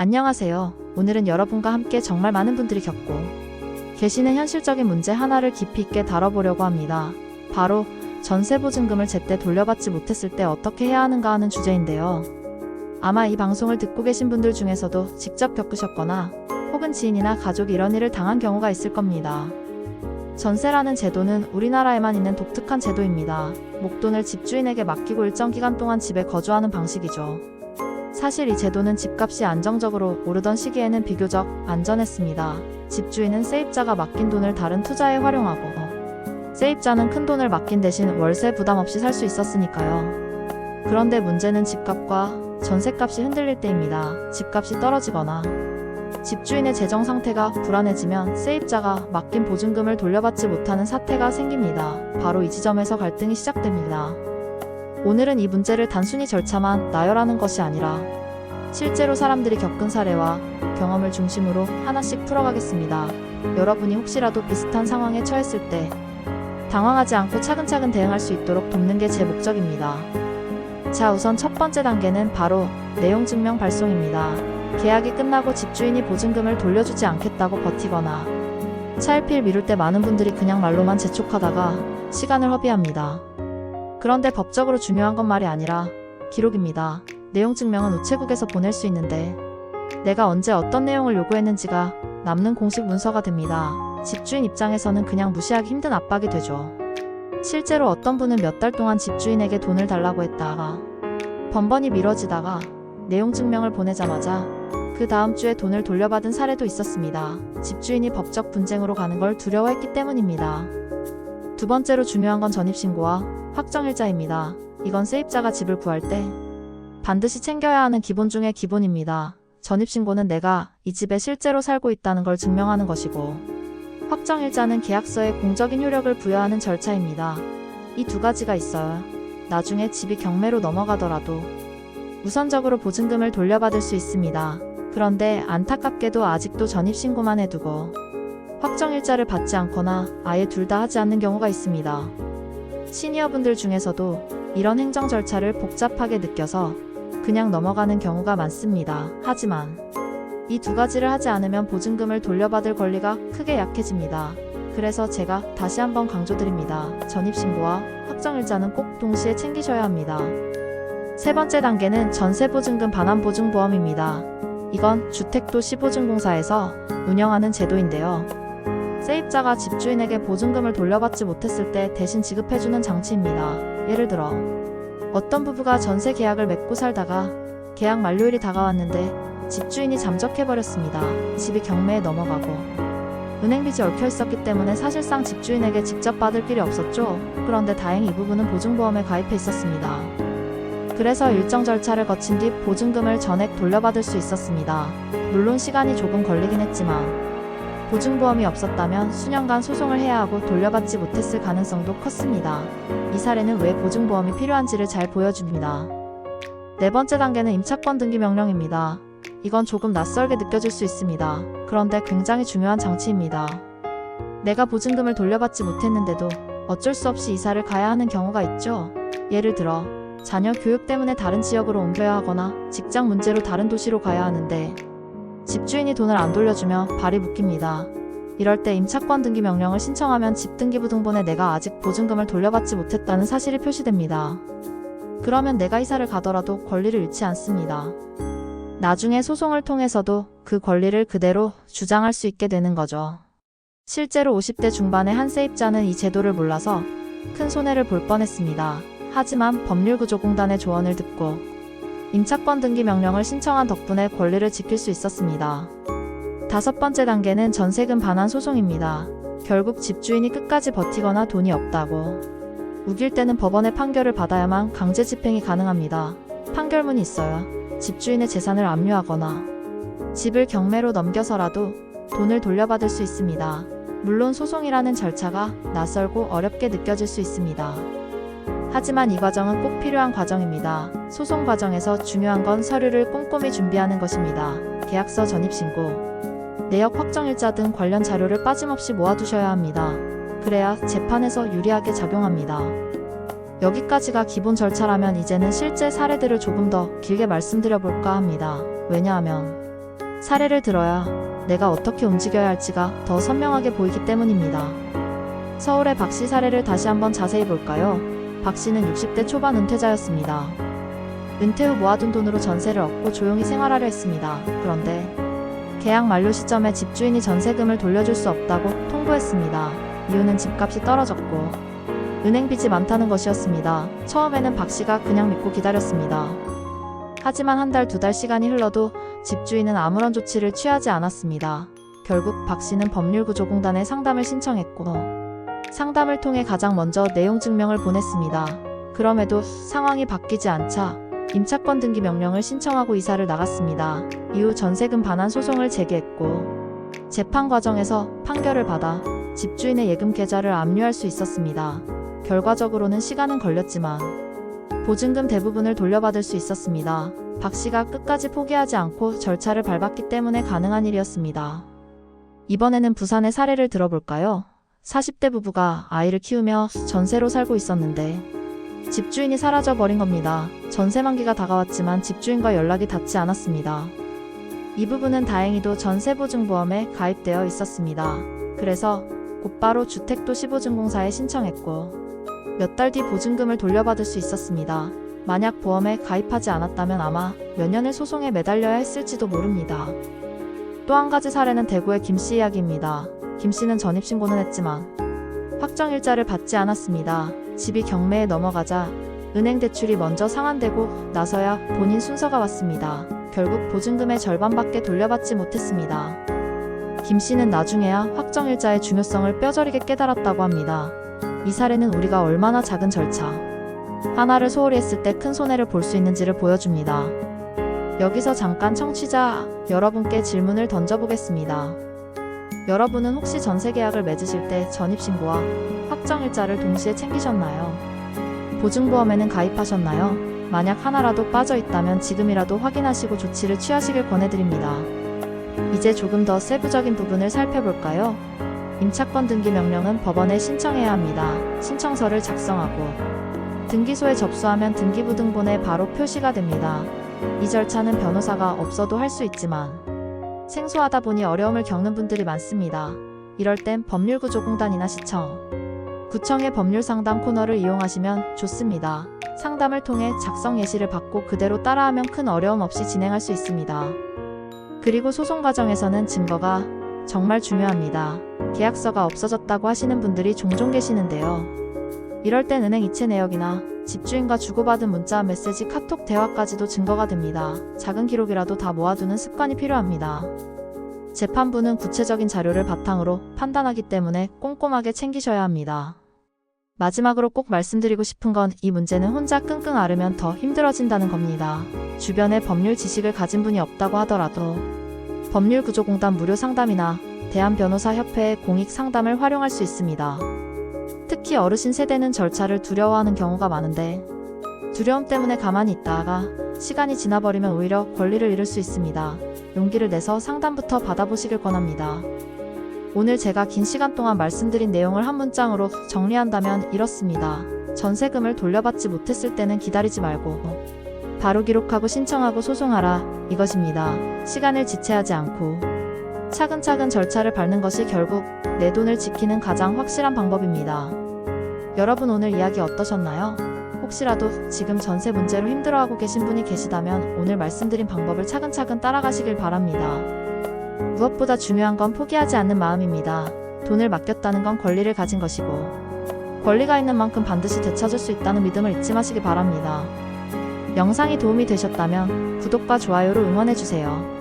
안녕하세요. 오늘은 여러분과 함께 정말 많은 분들이 겪고 계시는 현실적인 문제 하나를 깊이 있게 다뤄보려고 합니다. 바로 전세 보증금을 제때 돌려받지 못했을 때 어떻게 해야 하는가 하는 주제인데요. 아마 이 방송을 듣고 계신 분들 중에서도 직접 겪으셨거나 혹은 지인이나 가족이 이런 일을 당한 경우가 있을 겁니다. 전세라는 제도는 우리나라에만 있는 독특한 제도입니다. 목돈을 집주인에게 맡기고 일정 기간 동안 집에 거주하는 방식이죠. 사실 이 제도는 집값이 안정적으로 오르던 시기에는 비교적 안전했습니다. 집주인은 세입자가 맡긴 돈을 다른 투자에 활용하고 세입자는 큰 돈을 맡긴 대신 월세 부담 없이 살 수 있었으니까요. 그런데 문제는 집값과 전세값이 흔들릴 때입니다. 집값이 떨어지거나 집주인의 재정 상태가 불안해지면 세입자가 맡긴 보증금을 돌려받지 못하는 사태가 생깁니다. 바로 이 지점에서 갈등이 시작됩니다. 오늘은 이 문제를 단순히 절차만 나열하는 것이 아니라 실제로 사람들이 겪은 사례와 경험을 중심으로 하나씩 풀어가겠습니다. 여러분이 혹시라도 비슷한 상황에 처했을 때 당황하지 않고 차근차근 대응할 수 있도록 돕는 게 제 목적입니다. 자, 우선 첫 번째 단계는 바로 내용 증명 발송입니다. 계약이 끝나고 집주인이 보증금을 돌려주지 않겠다고 버티거나 차일피일 미룰 때 많은 분들이 그냥 말로만 재촉하다가 시간을 허비합니다. 그런데 법적으로 중요한 건 말이 아니라 기록입니다. 내용 증명은 우체국에서 보낼 수 있는데 내가 언제 어떤 내용을 요구했는지가 남는 공식 문서가 됩니다. 집주인 입장에서는 그냥 무시하기 힘든 압박이 되죠. 실제로 어떤 분은 몇 달 동안 집주인에게 돈을 달라고 했다가 번번이 미뤄지다가 내용 증명을 보내자마자 그 다음 주에 돈을 돌려받은 사례도 있었습니다. 집주인이 법적 분쟁으로 가는 걸 두려워했기 때문입니다. 두 번째로 중요한 건 전입신고와 확정일자입니다. 이건 세입자가 집을 구할 때 반드시 챙겨야 하는 기본 중의 기본입니다. 전입신고는 내가 이 집에 실제로 살고 있다는 걸 증명하는 것이고, 확정일자는 계약서에 공적인 효력을 부여하는 절차입니다. 이 두 가지가 있어야 나중에 집이 경매로 넘어가더라도 우선적으로 보증금을 돌려받을 수 있습니다. 그런데 안타깝게도 아직도 전입신고만 해두고 확정 일자를 받지 않거나 아예 둘 다 하지 않는 경우가 있습니다. 시니어분들 중에서도 이런 행정 절차를 복잡하게 느껴서 그냥 넘어가는 경우가 많습니다. 하지만 이 두 가지를 하지 않으면 보증금을 돌려받을 권리가 크게 약해집니다. 그래서 제가 다시 한번 강조드립니다. 전입신고와 확정일자는 꼭 동시에 챙기셔야 합니다. 세 번째 단계는 전세보증금 반환보증보험입니다. 이건 주택도시보증공사에서 운영하는 제도인데요. 세입자가 집주인에게 보증금을 돌려받지 못했을 때 대신 지급해주는 장치입니다. 예를 들어, 어떤 부부가 전세 계약을 맺고 살다가 계약 만료일이 다가왔는데 집주인이 잠적해버렸습니다. 집이 경매에 넘어가고 은행 빚이 얽혀 있었기 때문에 사실상 집주인에게 직접 받을 길이 없었죠. 그런데 다행히 이 부분은 보증보험에 가입해 있었습니다. 그래서 일정 절차를 거친 뒤 보증금을 전액 돌려받을 수 있었습니다. 물론 시간이 조금 걸리긴 했지만 보증보험이 없었다면 수년간 소송을 해야 하고 돌려받지 못했을 가능성도 컸습니다. 이 사례는 왜 보증보험이 필요한지를 잘 보여줍니다. 네 번째 단계는 임차권 등기 명령입니다. 이건 조금 낯설게 느껴질 수 있습니다. 그런데 굉장히 중요한 장치입니다. 내가 보증금을 돌려받지 못했는데도 어쩔 수 없이 이사를 가야 하는 경우가 있죠. 예를 들어, 자녀 교육 때문에 다른 지역으로 옮겨야 하거나 직장 문제로 다른 도시로 가야 하는데 집주인이 돈을 안 돌려주면 발이 묶입니다. 이럴 때 임차권 등기 명령을 신청하면 집 등기부 등본에 내가 아직 보증금을 돌려받지 못했다는 사실이 표시됩니다. 그러면 내가 이사를 가더라도 권리를 잃지 않습니다. 나중에 소송을 통해서도 그 권리를 그대로 주장할 수 있게 되는 거죠. 실제로 50대 중반의 한 세입자는 이 제도를 몰라서 큰 손해를 볼 뻔했습니다. 하지만 법률구조공단의 조언을 듣고 임차권 등기 명령을 신청한 덕분에 권리를 지킬 수 있었습니다. 다섯 번째 단계는 전세금 반환 소송입니다. 결국 집주인이 끝까지 버티거나 돈이 없다고 우길 때는 법원의 판결을 받아야만 강제 집행이 가능합니다. 판결문이 있어야 집주인의 재산을 압류하거나 집을 경매로 넘겨서라도 돈을 돌려받을 수 있습니다. 물론 소송이라는 절차가 낯설고 어렵게 느껴질 수 있습니다. 하지만 이 과정은 꼭 필요한 과정입니다. 소송 과정에서 중요한 건 서류를 꼼꼼히 준비하는 것입니다. 계약서 전입신고, 내역 확정일자 등 관련 자료를 빠짐없이 모아두셔야 합니다. 그래야 재판에서 유리하게 작용합니다. 여기까지가 기본 절차라면 이제는 실제 사례들을 조금 더 길게 말씀드려 볼까 합니다. 왜냐하면 사례를 들어야 내가 어떻게 움직여야 할지가 더 선명하게 보이기 때문입니다. 서울의 박씨 사례를 다시 한번 자세히 볼까요? 박 씨는 60대 초반 은퇴자였습니다. 은퇴 후 모아둔 돈으로 전세를 얻고 조용히 생활하려 했습니다. 그런데 계약 만료 시점에 집주인이 전세금을 돌려줄 수 없다고 통보했습니다. 이유는 집값이 떨어졌고 은행 빚이 많다는 것이었습니다. 처음에는 박 씨가 그냥 믿고 기다렸습니다. 하지만 한 달, 두 달 시간이 흘러도 집주인은 아무런 조치를 취하지 않았습니다. 결국 박 씨는 법률구조공단에 상담을 신청했고 상담을 통해 가장 먼저 내용 증명을 보냈습니다. 그럼에도 상황이 바뀌지 않자 임차권 등기 명령을 신청하고 이사를 나갔습니다. 이후 전세금 반환 소송을 제기했고 재판 과정에서 판결을 받아 집주인의 예금 계좌를 압류할 수 있었습니다. 결과적으로는 시간은 걸렸지만 보증금 대부분을 돌려받을 수 있었습니다. 박 씨가 끝까지 포기하지 않고 절차를 밟았기 때문에 가능한 일이었습니다. 이번에는 부산의 사례를 들어볼까요? 40대 부부가 아이를 키우며 전세로 살고 있었는데 집주인이 사라져 버린 겁니다. 전세 만기가 다가왔지만 집주인과 연락이 닿지 않았습니다. 이 부분은 다행히도 전세보증보험에 가입되어 있었습니다. 그래서 곧바로 주택도시보증공사에 신청했고 몇 달 뒤 보증금을 돌려받을 수 있었습니다. 만약 보험에 가입하지 않았다면 아마 몇 년을 소송에 매달려야 했을지도 모릅니다. 또 한 가지 사례는 대구의 김씨 이야기입니다. 김 씨는 전입신고는 했지만 확정일자를 받지 않았습니다. 집이 경매에 넘어가자 은행 대출이 먼저 상환되고 나서야 본인 순서가 왔습니다. 결국 보증금의 절반밖에 돌려받지 못했습니다. 김 씨는 나중에야 확정일자의 중요성을 뼈저리게 깨달았다고 합니다. 이 사례는 우리가 얼마나 작은 절차 하나를 소홀히 했을 때 큰 손해를 볼 수 있는지를 보여줍니다. 여기서 잠깐 청취자 여러분께 질문을 던져보겠습니다. 여러분은 혹시 전세 계약을 맺으실 때 전입신고와 확정일자를 동시에 챙기셨나요? 보증보험에는 가입하셨나요? 만약 하나라도 빠져 있다면 지금이라도 확인하시고 조치를 취하시길 권해드립니다. 이제 조금 더 세부적인 부분을 살펴볼까요? 임차권 등기 명령은 법원에 신청해야 합니다. 신청서를 작성하고 등기소에 접수하면 등기부등본에 바로 표시가 됩니다. 이 절차는 변호사가 없어도 할 수 있지만 생소하다 보니 어려움을 겪는 분들이 많습니다. 이럴 땐 법률구조공단이나 시청, 구청의 법률상담 코너를 이용하시면 좋습니다. 상담을 통해 작성 예시를 받고 그대로 따라하면 큰 어려움 없이 진행할 수 있습니다. 그리고 소송 과정에서는 증거가 정말 중요합니다. 계약서가 없어졌다고 하시는 분들이 종종 계시는데요. 이럴 땐 은행 이체 내역이나 집주인과 주고받은 문자, 메시지, 카톡 대화까지도 증거가 됩니다. 작은 기록이라도 다 모아두는 습관이 필요합니다. 재판부는 구체적인 자료를 바탕으로 판단하기 때문에 꼼꼼하게 챙기셔야 합니다. 마지막으로 꼭 말씀드리고 싶은 건 이 문제는 혼자 끙끙 앓으면 더 힘들어진다는 겁니다. 주변에 법률 지식을 가진 분이 없다고 하더라도 법률구조공단 무료 상담이나 대한변호사협회의 공익 상담을 활용할 수 있습니다. 특히 어르신 세대는 절차를 두려워하는 경우가 많은데 두려움 때문에 가만히 있다가 시간이 지나버리면 오히려 권리를 잃을 수 있습니다. 용기를 내서 상담부터 받아보시길 권합니다. 오늘 제가 긴 시간 동안 말씀드린 내용을 한 문장으로 정리한다면 이렇습니다. 전세금을 돌려받지 못했을 때는 기다리지 말고 바로 기록하고 신청하고 소송하라 이것입니다. 시간을 지체하지 않고 차근차근 절차를 밟는 것이 결국 내 돈을 지키는 가장 확실한 방법입니다. 여러분 오늘 이야기 어떠셨나요? 혹시라도 지금 전세 문제로 힘들어하고 계신 분이 계시다면 오늘 말씀드린 방법을 차근차근 따라가시길 바랍니다. 무엇보다 중요한 건 포기하지 않는 마음입니다. 돈을 맡겼다는 건 권리를 가진 것이고 권리가 있는 만큼 반드시 되찾을 수 있다는 믿음을 잊지 마시기 바랍니다. 영상이 도움이 되셨다면 구독과 좋아요로 응원해주세요.